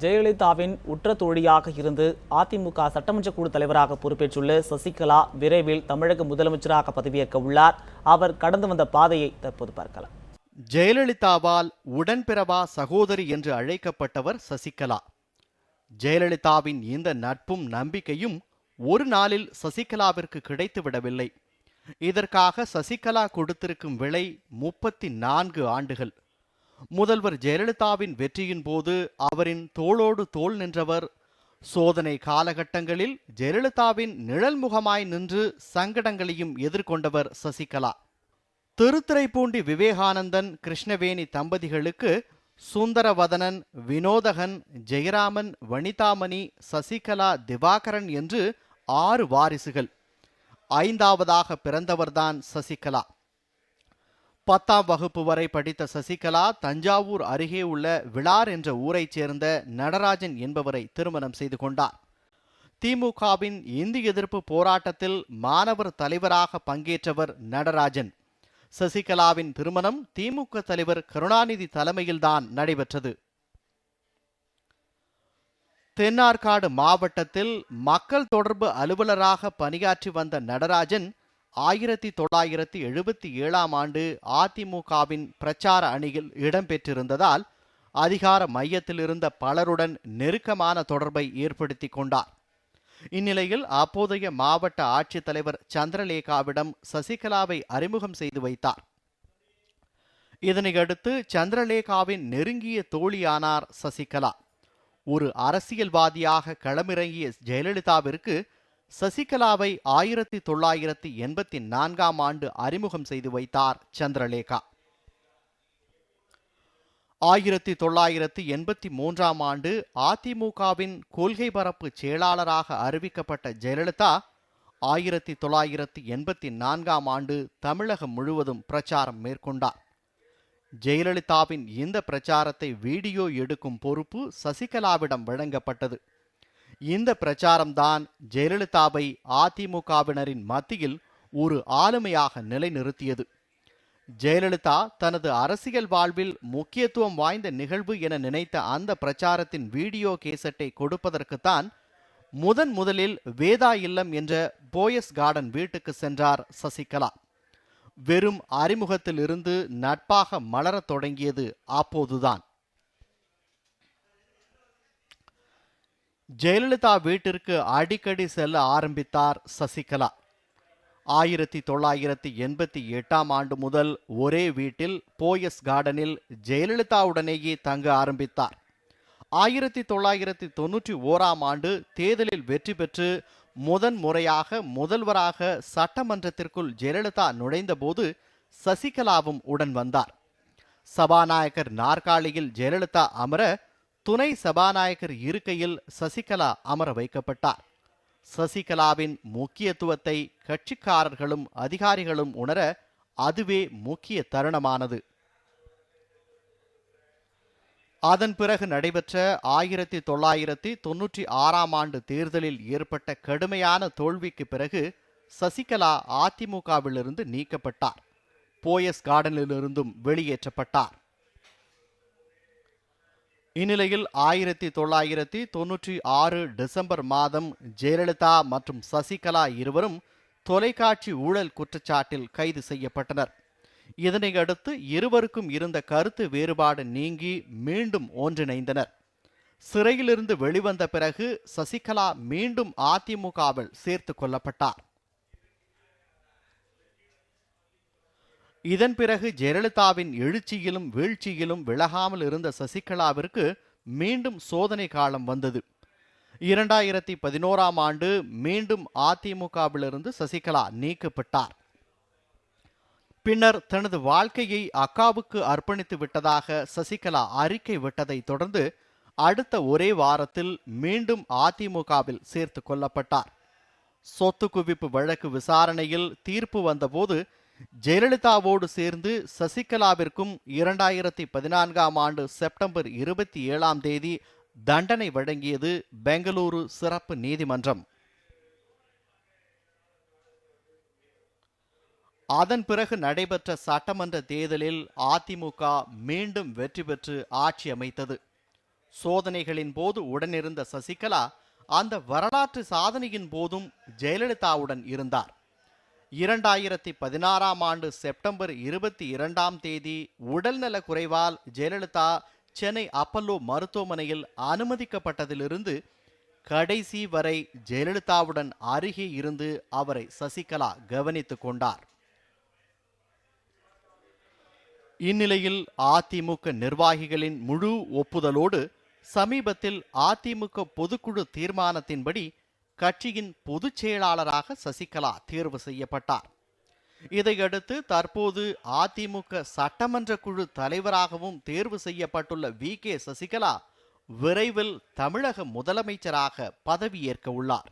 ஜெயலலிதாவின் உற்ற தோழியாக இருந்து அதிமுக சட்டமன்ற குழு தலைவராக பொறுப்பேற்றுள்ள சசிகலா விரைவில் தமிழக முதலமைச்சராக பதவியேற்க உள்ளார். அவர் கடந்து வந்த பாதையை தற்போது பார்க்கலாம். ஜெயலலிதாவால் உடன்பிறவா சகோதரி என்று அழைக்கப்பட்டவர் சசிகலா. ஜெயலலிதாவின் இந்த நட்பும் நம்பிக்கையும் ஒரு நாளில் சசிகலாவிற்கு கிடைத்துவிடவில்லை. இதற்காக சசிகலா கொடுத்திருக்கும் விலை முப்பத்தி நான்கு ஆண்டுகள். முதல்வர் ஜெயலலிதாவின் வெற்றியின் போது அவரின் தோளோடு தோள் நின்றவர். சோதனை காலகட்டங்களில் ஜெயலலிதாவின் நிழல் முகமாய் நின்று சங்கடங்களையும் எதிர்கொண்டவர் சசிகலா. திருத்துறைப்பூண்டி விவேகானந்தன் கிருஷ்ணவேணி தம்பதிகளுக்கு சுந்தரவதனன் வினோதகன் ஜெயராமன் வனிதாமணி சசிகலா திவாகரன் என்று ஆறு வாரிசுகள். ஐந்தாவதாக பிறந்தவர்தான் சசிகலா. பத்தாம் வகுப்பு வரை படித்த சசிகலா தஞ்சாவூர் அருகே உள்ள விழார் என்ற ஊரைச் சேர்ந்த நடராஜன் என்பவரை திருமணம் செய்து கொண்டார். திமுகவின் இந்தி எதிர்ப்பு போராட்டத்தில் மாணவர் தலைவராக பங்கேற்றவர் நடராஜன். சசிகலாவின் திருமணம் திமுக தலைவர் கருணாநிதி தலைமையில்தான் நடைபெற்றது. தென்னார்காடு மாவட்டத்தில் மக்கள் தொடர்பு அலுவலராக பணியாற்றி வந்த நடராஜன் ஆயிரத்தி தொள்ளாயிரத்தி எழுபத்தி ஏழாம் ஆண்டு அதிமுகவின் பிரச்சார அணியில் இடம்பெற்றிருந்ததால் அதிகார மையத்தில் இருந்த பலருடன் நெருக்கமான தொடர்பை ஏற்படுத்தி கொண்டார். இந்நிலையில் அப்போதைய மாவட்ட ஆட்சித்தலைவர் சந்திரலேகாவிடம் சசிகலாவை அறிமுகம் செய்து வைத்தார். இதனையடுத்து சந்திரலேகாவின் நெருங்கிய தோழியானார் சசிகலா. ஒரு அரசியல்வாதியாக களமிறங்கிய ஜெயலலிதாவிற்கு சசிகலாவை ஆயிரத்தி தொள்ளாயிரத்தி எண்பத்தி நான்காம் ஆண்டு அறிமுகம் செய்து வைத்தார் சந்திரலேகா. ஆயிரத்தி தொள்ளாயிரத்தி எண்பத்தி மூன்றாம் ஆண்டு அதிமுகவின் கொள்கை பரப்பு செயலாளராக அறிவிக்கப்பட்ட ஜெயலலிதா ஆயிரத்தி தொள்ளாயிரத்தி எண்பத்தி நான்காம் ஆண்டு தமிழகம் முழுவதும் பிரச்சாரம் மேற்கொண்டார். ஜெயலலிதாவின் இந்த பிரச்சாரத்தை வீடியோ எடுக்கும் பொறுப்பு சசிகலாவிடம் வழங்கப்பட்டது. இந்த பிரச்சாரம்தான் ஜெயலலிதாவை அதிமுகவினரின் மத்தியில் ஒரு ஆளுமையாக நிலைநிறுத்தியது. ஜெயலலிதா தனது அரசியல் வாழ்வில் முக்கியத்துவம் வாய்ந்த நிகழ்வு என நினைத்த அந்த பிரச்சாரத்தின் வீடியோ கேசட்டை கொடுப்பதற்குத்தான் முதன் முதலில் வேதா இல்லம் என்ற போயஸ் கார்டன் வீட்டுக்கு சென்றார் சசிகலா. வெறும் அறிமுகத்திலிருந்து நட்பாக மலரத் தொடங்கியது அப்போதுதான். ஜெயலலிதா வீட்டிற்கு அடிக்கடி செல்ல ஆரம்பித்தார் சசிகலா. ஆயிரத்தி தொள்ளாயிரத்தி எண்பத்தி எட்டாம் ஆண்டு முதல் ஒரே வீட்டில் போயஸ் கார்டனில் ஜெயலலிதாவுடனேயே தங்க ஆரம்பித்தார். ஆயிரத்தி தொள்ளாயிரத்தி தொன்னூற்றி ஓராம் ஆண்டு தேர்தலில் வெற்றி பெற்று முதன் முறையாக முதல்வராக சட்டமன்றத்திற்குள் ஜெயலலிதா நுழைந்தபோது சசிகலாவும் உடன் வந்தார். சபாநாயகர் நாற்காலியில் ஜெயலலிதா அமர துணை சபாநாயகர் இருக்கையில் சசிகலா அமர வைக்கப்பட்டார். சசிகலாவின் முக்கியத்துவத்தை கட்சிக்காரர்களும் அதிகாரிகளும் உணர அதுவே முக்கிய தருணமானது. அதன் பிறகு நடைபெற்ற ஆயிரத்தி தொள்ளாயிரத்தி தொன்னூற்றி ஆறாம் ஆண்டு தேர்தலில் ஏற்பட்ட கடுமையான தோல்விக்கு பிறகு சசிகலா அதிமுகவிலிருந்து நீக்கப்பட்டார். போயஸ் கார்டனிலிருந்தும் வெளியேற்றப்பட்டார். இந்நிலையில் ஆயிரத்தி தொள்ளாயிரத்தி தொன்னூற்றி ஆறு டிசம்பர் மாதம் ஜெயலலிதா மற்றும் சசிகலா இருவரும் தொலைக்காட்சி ஊழல் குற்றச்சாட்டில் கைது செய்யப்பட்டனர். இதனையடுத்து இருவருக்கும் இருந்த கருத்து வேறுபாடு நீங்கி மீண்டும் ஒன்றிணைந்தனர். சிறையிலிருந்து வெளிவந்த பிறகு சசிகலா மீண்டும் அதிமுகவில் சேர்த்து கொள்ளப்பட்டார். இதன் பிறகு ஜெயலலிதாவின் எழுச்சியிலும் வீழ்ச்சியிலும் விலகாமல் இருந்த சசிகலாவிற்கு மீண்டும் சோதனை காலம் வந்தது. இரண்டாயிரத்தி பதினோராம் ஆண்டு மீண்டும் அதிமுகவிலிருந்து சசிகலா நீக்கப்பட்டார். பின்னர் தனது வாழ்க்கையை அக்காவுக்கு அர்ப்பணித்து விட்டதாக சசிகலா அறிக்கை விட்டதை தொடர்ந்து அடுத்த ஒரே வாரத்தில் மீண்டும் அதிமுகவில் சேர்த்து கொள்ளப்பட்டார் சொத்து குவிப்பு வழக்கு விசாரணையில் தீர்ப்பு வந்தபோது ஜெயலலிதாவோடு சேர்ந்து சசிகலாவிற்கும் இரண்டாயிரத்தி பதினான்காம் ஆண்டு செப்டம்பர் இருபத்தி ஏழாம் தேதி தண்டனை வழங்கியது பெங்களூரு சிறப்பு நீதிமன்றம். அதன் பிறகு நடைபெற்ற சட்டமன்ற தேர்தலில் அதிமுக மீண்டும் வெற்றி பெற்று ஆட்சி அமைத்தது. சோதனைகளின் போது உடனிருந்த சசிகலா அந்த வரலாற்று சாதனையின் போதும் ஜெயலலிதாவுடன் இருந்தார். இரண்டாயிரத்தி பதினாறாம் ஆண்டு செப்டம்பர் இருபத்தி இரண்டாம் தேதி உடல்நல குறைவால் ஜெயலலிதா சென்னை அப்பல்லோ மருத்துவமனையில் அனுமதிக்கப்பட்டதிலிருந்து கடைசி வரை ஜெயலலிதாவுடன் அருகே இருந்து அவரை சசிகலா கவனித்துக் கொண்டார். இந்நிலையில் அதிமுக நிர்வாகிகளின் முழு ஒப்புதலோடு சமீபத்தில் அதிமுக பொதுக்குழு தீர்மானத்தின்படி கட்சியின் பொதுச் செயலாளராக சசிகலா தேர்வு செய்யப்பட்டார். இதையடுத்து தற்போது அதிமுக சட்டமன்ற குழு தலைவராகவும் தேர்வு செய்யப்பட்டுள்ள வி. கே. சசிகலா விரைவில் தமிழக முதலமைச்சராக பதவியேற்க உள்ளார்.